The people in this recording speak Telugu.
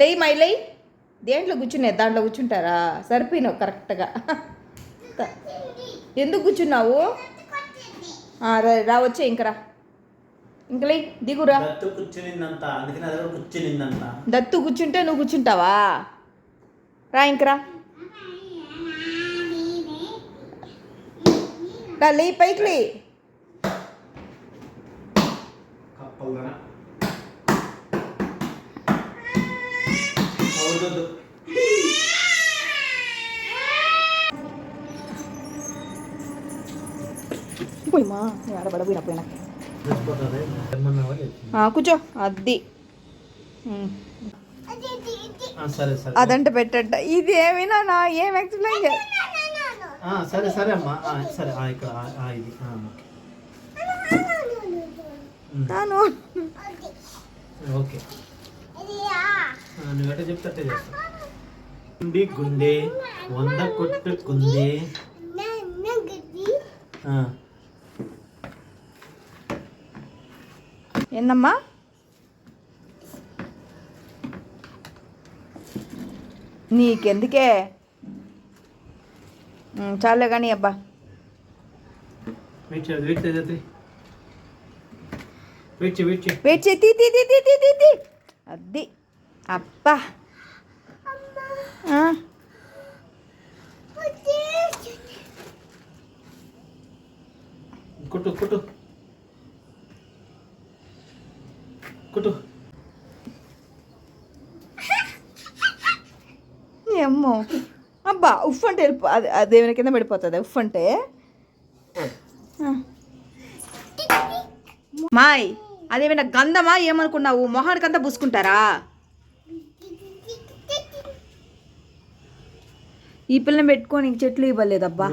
లేయి మై లేయి. దేంట్లో కూర్చునే దాంట్లో కూర్చుంటారా? సరిపోయినావు కరెక్ట్గా. ఎందుకు కూర్చున్నావు? రా వచ్చే ఇంక రా. ఇంక దిగురా దత్తు కూర్చుంటే నువ్వు కూర్చుంటావా? రా ఇంక రా. లేయి పైకి లేయి. అవుతుంది పోయిమా ఆడబడపోయినా పోయినా. చచ్చిపోతుంది ఏమన్నావా లేదు. ఆ, కూర్చో. అది. అదంట పెట్టంట. ఇది ఏమైనా నా ఏం ఎక్స్ప్లెయిన్ చే సరే సరే అమ్మా. సరే ఇక్కడ ఇది. ఓకే. ఆ, నువ్వెట చెప్తే చేస్తా గుండి గుండె వంద కొట్టుకుంది ఏందమ్మా? నీకెందుకే? చాలే కానీ అబ్బా. వెయిట్ చేయాలి వెయిట్ చేయాలి వెయిట్ చేయి వెయిట్ చేయి. వెయిట్ చేయి తీ తీ తీ తీ తీ తీ తీ. అది. అబ్బా. కుట్టు కుట్టు. కుట్టు. ఏమ్మో. అబ్బా ఉఫ్ అంటే అది అదేమైనా కింద పడిపోతుంది? ఉఫ్ అంటే. మాయ్ అదేమైనా గంధమా? ఏమనుకున్నావు? మొహానికంతా పూసుకుంటారా? ఈ పిల్లని పెట్టుకొని చెట్లు ఇవ్వలేదబ్బా.